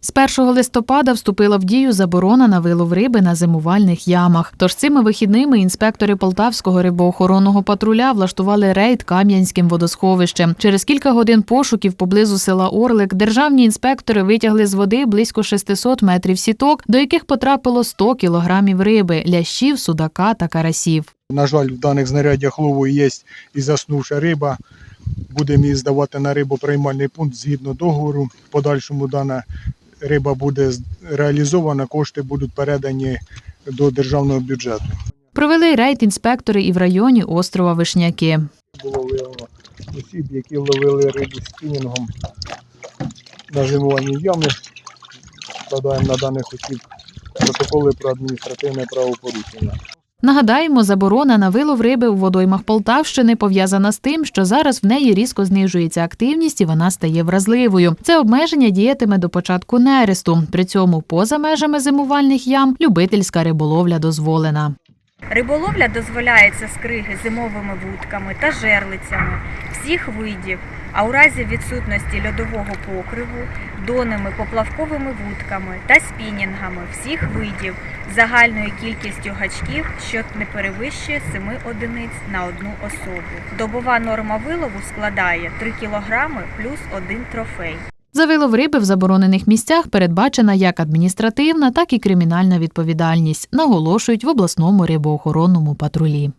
З 1 листопада вступила в дію заборона на вилов риби на зимувальних ямах. Тож цими вихідними інспектори Полтавського рибоохоронного патруля влаштували рейд Кам'янським водосховищем. Через кілька годин пошуків поблизу села Орлик державні інспектори витягли з води близько 600 метрів сіток, до яких потрапило 100 кілограмів риби, лящів, судака та карасів. На жаль, в даних знаряддях лову є і заснувша риба. Будемо її здавати на рибоприймальний пункт згідно договору. В подальшому дана риба буде реалізована, кошти будуть передані до державного бюджету. Провели рейд інспектори і в районі острова Вишняки. Було виявлено осіб, які ловили рибу спінінгом на зимуванні ями. Складаємо на даних осіб протоколи про адміністративне правопорушення. Нагадаємо, заборона на вилов риби у водоймах Полтавщини пов'язана з тим, що зараз в неї різко знижується активність і вона стає вразливою. Це обмеження діятиме до початку нересту. При цьому поза межами зимувальних ям любительська риболовля дозволена. Риболовля дозволяється з криги зимовими вудками та жерлицями всіх видів, а у разі відсутності льодового покриву донними поплавковими вудками та спінінгами всіх видів загальною кількістю гачків, що не перевищує 7 одиниць на одну особу. Добова норма вилову складає 3 кг плюс 1 трофей. За вилов риби в заборонених місцях передбачена як адміністративна, так і кримінальна відповідальність, наголошують в обласному рибоохоронному патрулі.